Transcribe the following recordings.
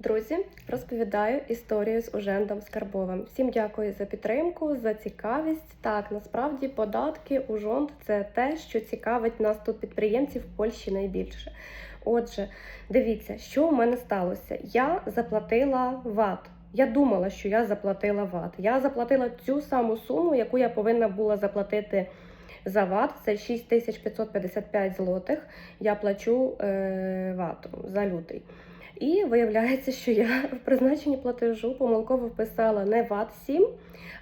Друзі, розповідаю історію з Ужендом Скарбовим. Всім дякую за підтримку, за цікавість. Так, насправді податки Ужонд це те, що цікавить нас тут підприємців в Польщі найбільше. Отже, дивіться, що у мене сталося. Я заплатила ВАТ. Я думала, що я заплатила ВАТ. Я заплатила цю саму суму, яку я повинна була заплатити за ВАТ. Це 6555 злотих. Я плачу е, ВАТу за лютий. І виявляється, що я в призначенні платежу помилково вписала не ВАТ 7,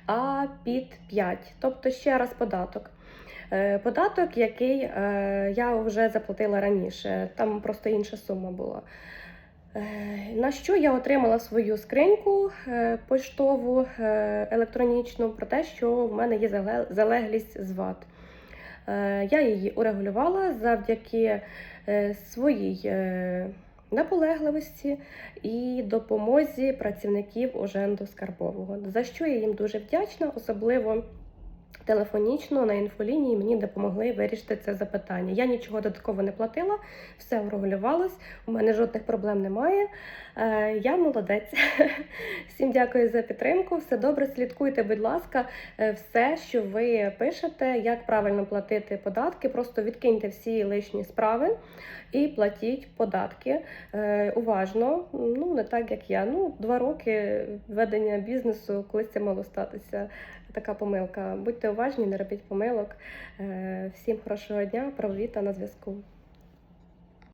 а під 5, тобто ще раз податок. Е, Податок, який е, я вже заплатила раніше, там просто інша сума була. Е, На що я отримала свою скриньку поштову електронічну про те, що в мене є залеглість з ВАТ. Я її урегулювала завдяки своїй наполегливості і допомозі працівників Оженду Скарбового, за що я їм дуже вдячна, особливо телефонічно на інфолінії мені допомогли вирішити це запитання. Я нічого додатково не платила, все врегулювалось, у мене жодних проблем немає. Е, Я молодець. Всім дякую за підтримку. Все добре, слідкуйте, будь ласка, е, все, що ви пишете, як правильно платити податки. Просто відкиньте всі лишні справи і платіть податки е, уважно. Ну не так як я. Ну, два роки ведення бізнесу, колись це мало статися. Така помилка. Будьте уважні, не робіть помилок. Е, Всім хорошого дня, правовіта на зв'язку.